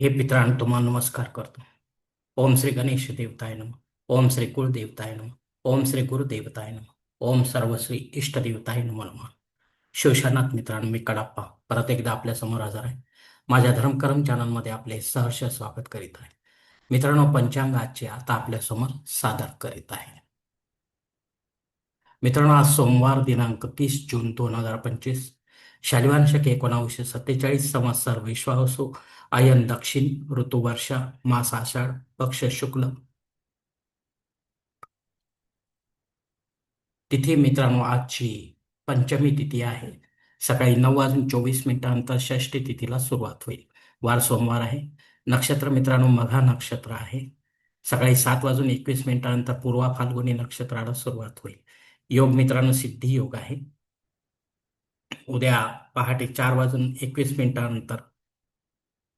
हे मित्रांनो तुम्हाला नमस्कार करतो. ओम श्री गणेश देवताय नम ओम श्री कुलदेवताय नम ओम श्री गुरुदेवताय नम ओम सर्वश्री इष्टदेवताय नम नम. शिवशानाथ मित्रांनो मी कडाप्पा परत एकदा आपल्यासमोर हजर आहे. माझ्या धर्मकर्म चॅनलमध्ये आपले सहर्ष स्वागत करीत आहे. मित्रांनो पंचांग आजचे आता आपल्यासमोर सादर करीत आहे. मित्रांनो आज सोमवार दिनांक तीस जून दोन हजार पंचवीस शालिवांशक एकोणावीसशे सत्तेचाळीस संवत्सर विश्वासू आयन दक्षिण ऋतू वर्षा मास आषाढ पक्ष शुक्ल. तिथी मित्रांनो आजची पंचमी तिथी आहे. सकाळी नऊ वाजून चोवीस मिनिटांनंतर षष्टी तिथीला सुरुवात होईल. वार सोमवार आहे. नक्षत्र मित्रांनो मघा नक्षत्र आहे. सकाळी सात वाजून एकवीस मिनिटांनंतर पूर्वा फाल्गुनी नक्षत्राला सुरुवात होईल. योग मित्रांनो सिद्धी योग आहे. उद्या पहाटे चार वाजून एकवीस मिनिटांनंतर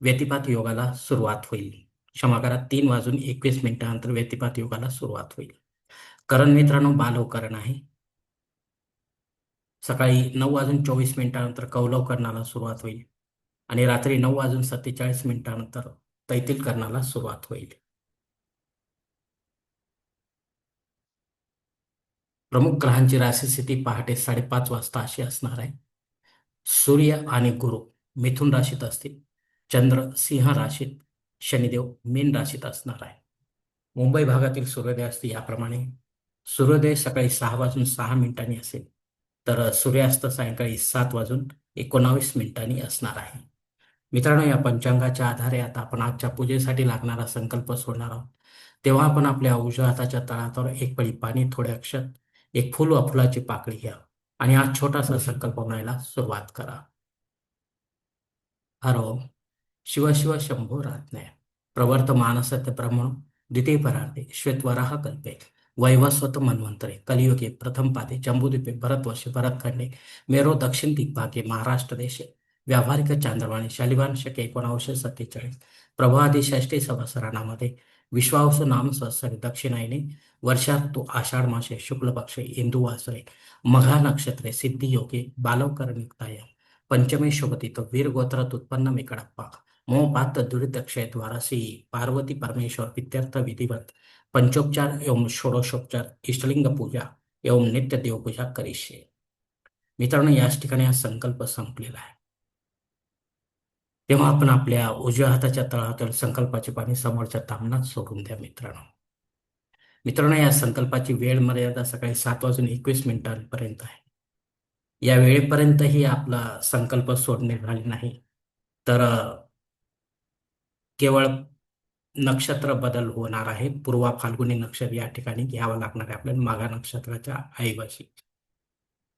व्यतिपात योगाला सुरुवात होईल. क्षमा करा तीन वाजून एकवीस मिनिटांनंतर व्यतिपात योगाला सुरुवात होईल. करण मित्रांनो बालवकरण आहे. सकाळी नऊ वाजून चोवीस मिनिटांनंतर कौलवकरणाला सुरुवात होईल आणि रात्री नऊ वाजून सत्तेचाळीस मिनिटांनंतर तैतील करणाला सुरुवात होईल. प्रमुख ग्रहांची राशीस्थिती पहाटे साडेपाच वाजता अशी असणार आहे. सूर्य आणि गुरु मिथुन राशीत असतील. चंद्र सिंह राशीत शनिदेव मीन राशीत असणार आहे. मुंबई भागातील सूर्योदय असते याप्रमाणे. सूर्योदय सकाळी सहा वाजून सहा मिनिटांनी असेल तर सूर्यास्त सायंकाळी सात वाजून एकोणावीस मिनिटांनी असणार आहे. मित्रांनो या पंचांगाच्या आधारे आता आपण आजच्या पूजेसाठी लागणारा संकल्प सोडणार आहोत. तेव्हा आपण आपल्या उजव्या हाताच्या तळावर एक पळी पाणी थोडे अक्षत एक फुल व फुलाची पाकळी घ्या आणि आज छोटासा संकल्प म्हणायला सुरुवात करा. हर ओम. शिव शिव शंभो रात्नय प्रवर्त मानसत्य ब्रह्म द्वितीय परार्थे श्वेतवराह कल्पे. वैवस्वत मन्वंतरे कलियुगे प्रथम पादे जम्बूद्वीपे भरतवर्षे भरतखंडे मेरो दक्षिण दिग्भागे महाराष्ट्र देशे. व्यावहारिक चांद्रवाणी शालिवान शके एकोणावीसशे सत्तेचाळीस. प्रभादी षष्टी संवत्सरामध्ये विश्वावसु नाम संवत्सरे दक्षिणायने वर्षात तो आषाढ मासे शुक्ल पक्षे इंदू वासरे मघा नक्षत्रे सिद्धी योगे बालवकर नियुक्ताय पंचमे शोभतीत वीर गोत्रात उत्पन्न मिकडप्पा मोपात दुरितक्षय द्वारासी पार्वती परमेश्वर विद्यार्थ विधिवत पंचोपचार एवं षोडशोपचार इष्टलिंग पूजा एवं नित्य देवपूजा करीशे मित्रांनो याच ठिकाणी हा संकल्प संपलेला आहे. तेव्हा आपण आपल्या उजव्या हाताच्या तळातील संकल्पाचे पाणी समोरच्या तामनात सोडून द्या मित्रांनो. मित्रांनो या संकल्पाची वेळ मर्यादा सकाळी सात वाजून एकवीस मिनिटांपर्यंत आहे. या वेळेपर्यंतही आपला संकल्प सोडणे झाले नाही. तर केवळ नक्षत्र बदल होणार आहे. पूर्वा फाल्गुनी नक्षत्र या ठिकाणी घ्यावं लागणार आहे आपल्याला मागा नक्षत्राच्या ऐवजी.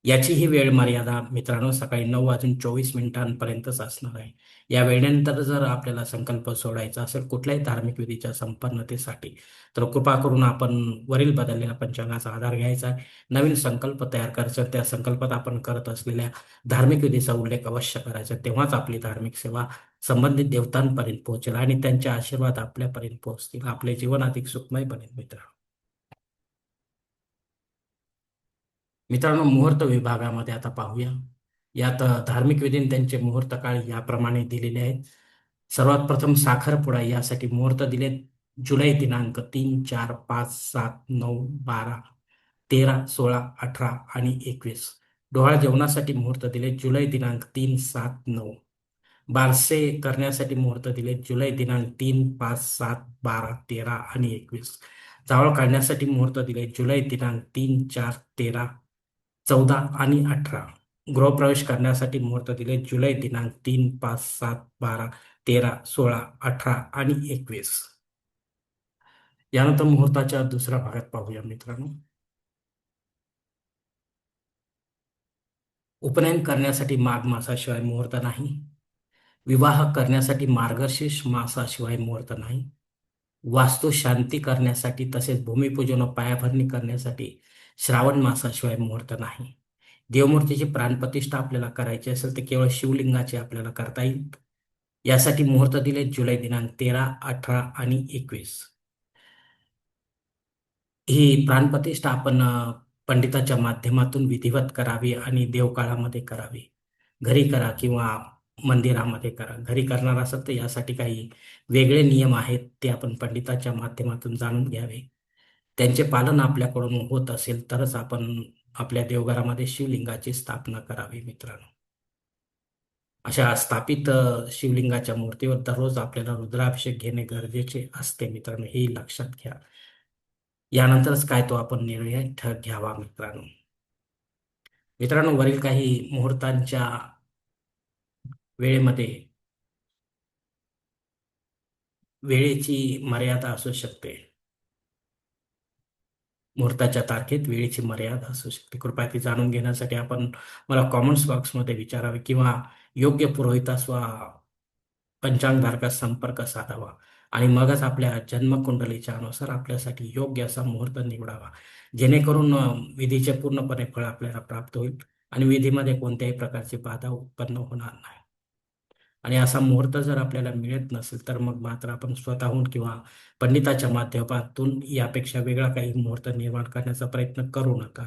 याची ही वेळ मर्यादा मित्रांनो सकाळी नऊ वाजून चोवीस मिनिटांपर्यंतच असणार आहे. या वेळेनंतर जर आपल्याला संकल्प सोडायचा असेल कुठल्याही धार्मिक विधीच्या संपन्नतेसाठी तर कृपा करून आपण वरील बदललेल्या पंचांगाचा आधार घ्यायचा आहे. नवीन संकल्प तयार करायचा त्या संकल्पात आपण करत असलेल्या धार्मिक विधीचा उल्लेख अवश्य करायचा. तेव्हाच आपली धार्मिक सेवा संबंधित देवतांपर्यंत पोहोचेल आणि त्यांचे आशीर्वाद आपल्यापर्यंत पोहोचतील. आपले जीवन अधिक सुखमय बनेल मित्र मित्रांनो मुहूर्त विभागामध्ये आता पाहूया. यात धार्मिक विधीने त्यांचे मुहूर्त काळ याप्रमाणे दिलेले आहेत. सर्वात प्रथम साखरपुडा यासाठी मुहूर्त दिले जुलै दिनांक तीन चार पाच सात नऊ बारा तेरा सोळा अठरा आणि एकवीस. डोहाळ जेवणासाठी मुहूर्त दिले जुलै दिनांक तीन सात नऊ. बारसे करण्यासाठी मुहूर्त दिले जुलै दिनांक तीन पाच सात बारा तेरा आणि एकवीस. जावळ काढण्यासाठी मुहूर्त दिले जुलै दिनांक तीन चार तेरा चौदा आणि अठरा. गृहप्रवेश करण्यासाठी मुहूर्त दिले जुलै दिनांक तीन पाच सात बारा तेरा सोळा अठरा आणि एकवीस. यानंतर मुहूर्ताच्या दुसऱ्या भागात पाहूया मित्रांनो. उपनयन करण्यासाठी माघ मासाशिवाय मुहूर्त नाही. विवाह करण्यासाठी मार्गशीर्ष मासाशिवाय मुहूर्त नाही. वास्तू शांती करण्यासाठी तसेच भूमिपूजन व पायाभरणी करण्यासाठी श्रावण मासाशिवाय मुहूर्त नाही. देवमूर्तीची प्राणप्रतिष्ठा आपल्याला करायची असेल तर केवळ शिवलिंगाची आपल्याला करता येईल. यासाठी मुहूर्त दिले जुलै दिनांक तेरा अठरा आणि एकवीस. ही प्राणप्रतिष्ठा आपण पंडिताच्या माध्यमातून विधिवत करावी आणि देवकाळामध्ये करावी. घरी करा किंवा मंदिरामध्ये करा. घरी करणार असत तर यासाठी काही वेगळे नियम आहेत ते आपण पंडिताच्या माध्यमातून जाणून घ्यावे. त्यांचे पालन आपल्याकडून होत असेल तरच आपण आपल्या देवघरामध्ये शिवलिंगाची स्थापना करावी मित्रांनो. अशा स्थापित शिवलिंगाच्या मूर्तीवर दररोज आपल्याला रुद्राभिषेक घेणे गरजेचे असते मित्रांनो हे लक्षात घ्या. यानंतरच काय तो आपण निर्णय ठर घ्यावा मित्रांनो. मित्रांनो वरील काही मुहूर्तांच्या वेळेमध्ये वेळेची मर्यादा असू शकते. मुहूर्ताच्या तारखेत वेळेची मर्यादा असू शकते. कृपया ती जाणून घेण्यासाठी आपण मला कॉमेंट्स बॉक्समध्ये विचारावे किंवा योग्य पुरोहितास वा पंचांगधारकास संपर्क साधावा आणि मगच आपल्या जन्मकुंडलीच्या अनुसार आपल्यासाठी योग्य असा मुहूर्त निवडावा. जेणेकरून विधीचे पूर्णपणे फळ आपल्याला प्राप्त होईल आणि विधीमध्ये कोणत्याही प्रकारची बाधा उत्पन्न होणार नाही. आणि असा मुहूर्त जर आपल्याला मिळत नसेल तर मग मात्र आपण स्वतःहून किंवा पंडिताच्या माध्यमातून यापेक्षा वेगळा काही मुहूर्त निर्माण करण्याचा प्रयत्न करू नका.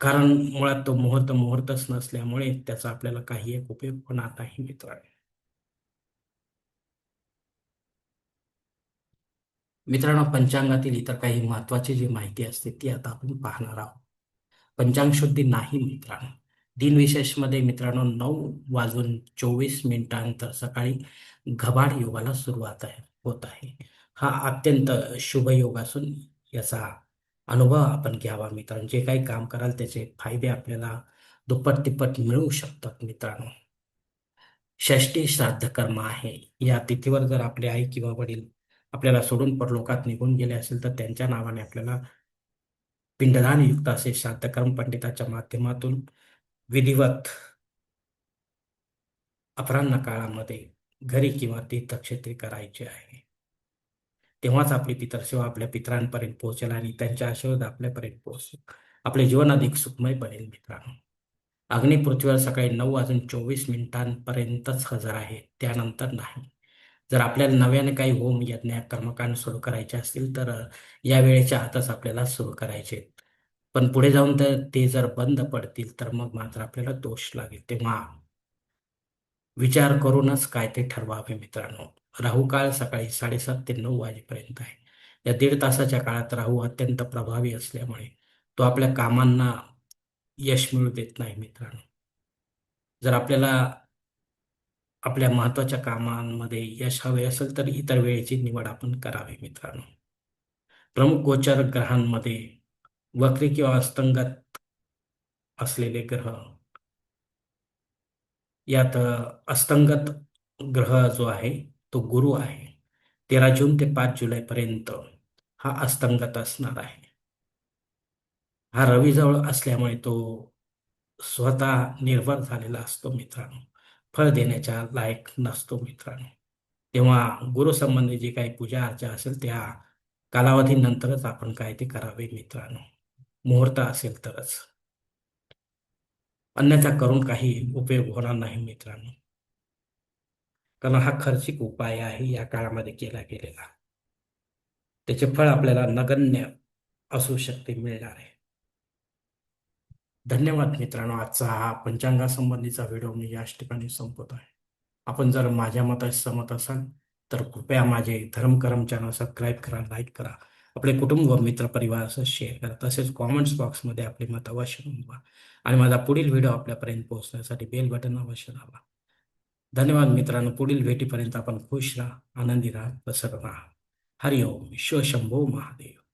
कारण मुळात तो मुहूर्त मुहूर्तच नसल्यामुळे त्याचा आपल्याला काही एक उपयोग होणार नाही मित्र. मित्रांनो पंचांगातील इतर काही महत्वाची जी माहिती असते ती आता आपण पाहणार आहोत. पंचांग शुद्धी नाही मित्रांनो. दिनविशेषमध्ये मित्रांनो नऊ वाजून चोवीस मिनिटांनंतर सकाळी घबाड योगाला सुरुवात आहे होत आहे. हा अत्यंत शुभ योग असून याचा अनुभव आपण घ्यावा मित्रांनो. जे काही काम कराल त्याचे फायदे आपल्याला दुप्पट तिप्पट मिळू शकतात मित्रांनो. षष्टी श्राद्ध कर्म आहे. या तिथीवर जर आपले आई किंवा वडील आपल्याला सोडून परलोकात निघून गेले असेल तर त्यांच्या नावाने आपल्याला पिंडदान युक्त असे श्राद्धकर्म पंडिताच्या माध्यमातून विधिवत अपराह्न काळामध्ये घरी किंवा तीर्थक्षेत्री करायचे आहे. तेव्हाच आपली पितरसेवा आपल्या पितरांपर्यंत पोहोचेल आणि त्यांच्या आशीर्वाद आपल्यापर्यंत पोहोचेल. आपले जीवन अधिक सुखमय बनेल मित्रांनो. अग्नी पृथ्वीवर सकाळी नऊ वाजून चोवीस मिनिटांपर्यंतच हजर आहे. त्यानंतर नाही. जर आपल्याला नव्याने काही होम यज्ञ कर्मकांड सुरू करायचे असतील तर या वेळेच्या आतच आपल्याला सुरू करायचे. पण पुढे जाऊन तर ते जर बंद पडतील तर मग मात्र आपल्याला दोष लागेल. तेव्हा विचार करूनच काय ते ठरवावे मित्रांनो. राहू काळ सकाळी साडेसात ते नऊ वाजेपर्यंत आहे. या दीड तासाच्या काळात राहू अत्यंत प्रभावी असल्यामुळे तो आपल्या कामांना यश मिळू देत नाही मित्रांनो. जर आपल्याला आपल्या महत्त्वाच्या कामांमध्ये यश हवे असेल तर इतर वेळेची निवड आपण करावी मित्रांनो. प्रमुख गोचर ग्रहांमध्ये वक्री किंवा अस्तंगत असलेले ग्रह. यात अस्तंगत ग्रह जो आहे तो गुरु आहे. तेरा जून ते पाच जुलैपर्यंत हा अस्तंगत असणार आहे. हा रवीजवळ असल्यामुळे तो स्वतः निर्भर झालेला असतो मित्रांनो. फळ देण्याच्या लायक नसतो मित्रांनो. तेव्हा गुरुसंबंधी जी काही पूजा अर्चा असेल त्या कालावधीनंतरच आपण काय ते करावे मित्रांनो. मुहूर्त असेल तरच. अन्यथा करून काही उपयोग होणार नाही मित्रांनो. कारण हा खर्चिक उपाय आहे या काळामध्ये केला गेलेला. त्याचे फळ आपल्याला नगण्य असू शकते मिळणार आहे. धन्यवाद मित्रांनो. आजचा हा पंचांगासंबंधीचा व्हिडिओ मी याच ठिकाणी संपवत आहे. आपण जर माझ्या मताशी सहमत असाल तर कृपया माझे धर्मकरम चॅनल सबस्क्राईब करा लाईक करा. आपले कुटुंब व मित्र शेअर करा. तसेच कॉमेंट्स बॉक्समध्ये आपले मत अवश्य नोंदवा. आणि माझा पुढील व्हिडिओ आपल्यापर्यंत पोहोचण्यासाठी बेल बटन अवश्य दाबा. धन्यवाद मित्रांनो. पुढील भेटीपर्यंत आपण खुश राहा आनंदी राहा प्रसन्न राहा. हरिओम. शिवशंभो महादेव.